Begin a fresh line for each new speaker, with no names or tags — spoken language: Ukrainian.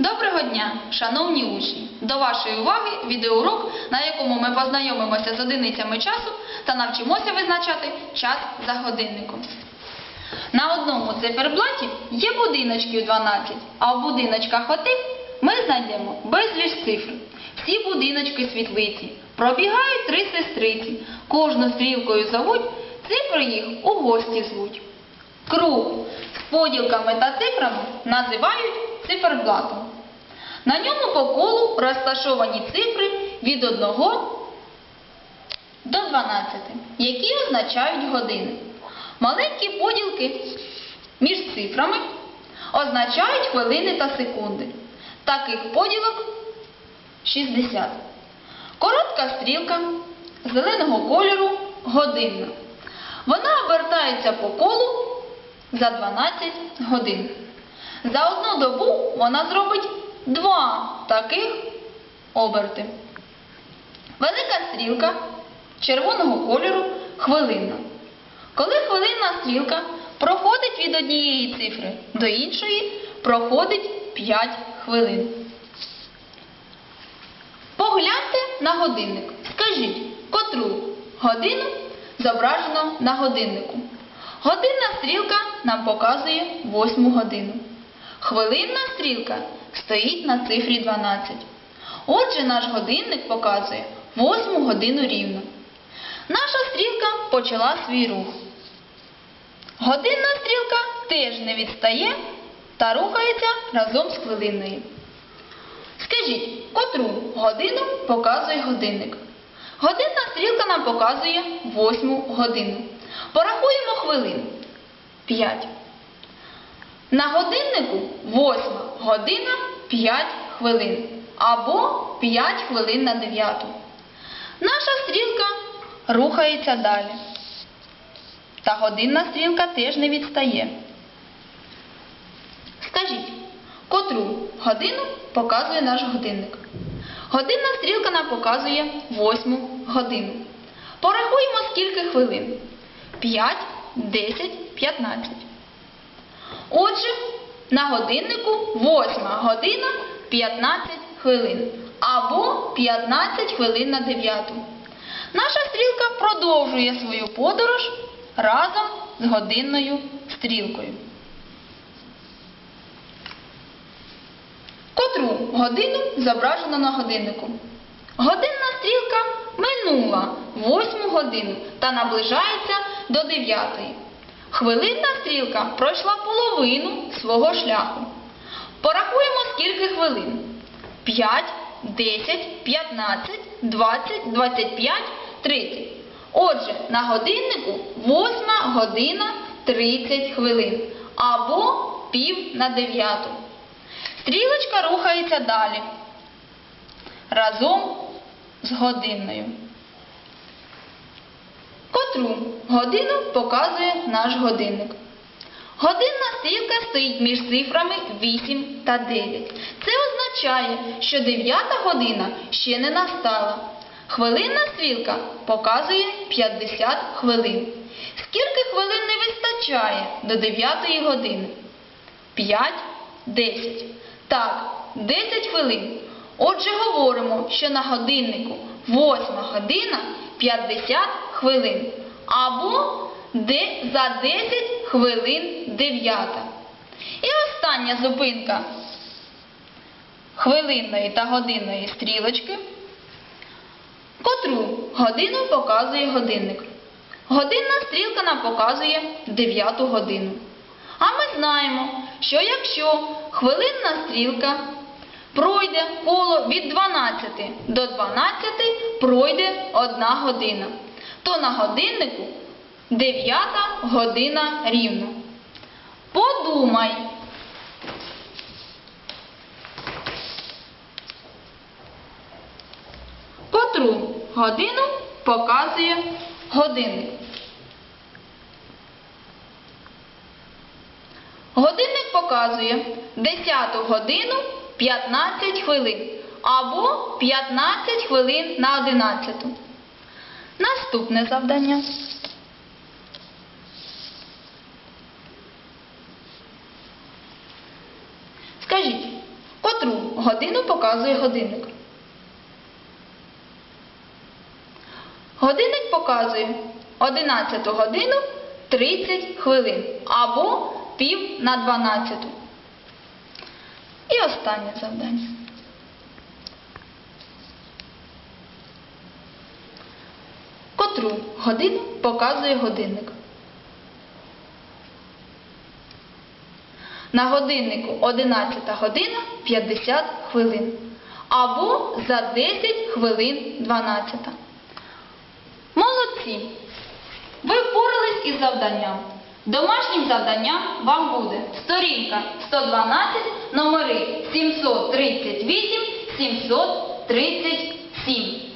Доброго дня, шановні учні! До вашої уваги відеоурок, на якому ми познайомимося з одиницями часу та навчимося визначати час за годинником. На одному циферблаті є будиночків 12, а в будиночках отих ми знайдемо безліч цифр. Всі будиночки світлиці. Пробігають три сестриці. Кожну стрілкою зовуть, цифри їх у гості звуть. Круг з поділками та цифрами називають циферблатом. На ньому по колу розташовані цифри від 1 до 12, які означають години. Маленькі поділки між цифрами означають хвилини та секунди. Таких поділок 60. Коротка стрілка зеленого кольору годинна. Вона обертається по колу за 12 годин. За одну добу вона зробить два таких оберти. Велика стрілка червоного кольору хвилинна. Коли хвилинна стрілка проходить від однієї цифри до іншої, проходить 5 хвилин. Погляньте на годинник. Скажіть, котру годину зображено на годиннику. Годинна стрілка нам показує 8 годину. Хвилинна стрілка стоїть на цифрі 12. Отже, наш годинник показує 8 годину рівно. Наша стрілка почала свій рух. Годинна стрілка теж не відстає та рухається разом з хвилинною. Скажіть, котру годину показує годинник? Годинна стрілка нам показує 8 годину. Порахуємо хвилин. 5. На годиннику 8 година 5 хвилин. Або 5 хвилин на 9. Наша стрілка рухається далі. Та годинна стрілка теж не відстає. Скажіть, котру годину показує наш годинник? Годинна стрілка нам показує 8 годину. Порахуємо, скільки хвилин. 5, 10, 15. Отже, на годиннику 8 година 15 хвилин. Або 15 хвилин на 9. Наша стрілка продовжує свою подорож разом з годинною стрілкою. Котру годину зображено на годиннику? Годинна стрілка минула 8 годину та наближається до 9. Хвилинна стрілка пройшла половину свого шляху. Порахуємо, скільки хвилин. 5, 10, 15, 20, 25, 30. Отже, на годиннику 8 година 30 хвилин або пів на 9. Стрілочка рухається далі разом з годинною. Котру годину показує наш годинник. Годинна стрілка стоїть між цифрами 8 та 9. Це означає, що 9 година ще не настала. Хвилинна стрілка показує 50 хвилин. Скільки хвилин не вистачає до 9 години? 5, 10. Так, 10 хвилин. Отже, говоримо, що на годиннику 8 година 50 хвилин. Або за 10 хвилин 9. І остання зупинка хвилинної та годинної стрілочки. Котру годину показує годинник. Годинна стрілка нам показує 9 годину. А ми знаємо, що якщо хвилинна стрілка пройде коло від 12 до 12 пройде 1 година, то на годиннику 9 година рівно. Подумай. Котру годину показує годинник. Годинник показує 10 годину 15 хвилин або 15 хвилин на 11. Наступне завдання. Скажіть, Котру годину показує годинник? Годинник показує 11 годину 30 хвилин або пів на 12. І останнє завдання. Котру годину показує годинник? На годиннику 11 година 50 хвилин. Або за 10 хвилин 12. Молодці! Ви впорались із завданням. Домашнім завданням вам буде сторінка 112, номери 738, 737.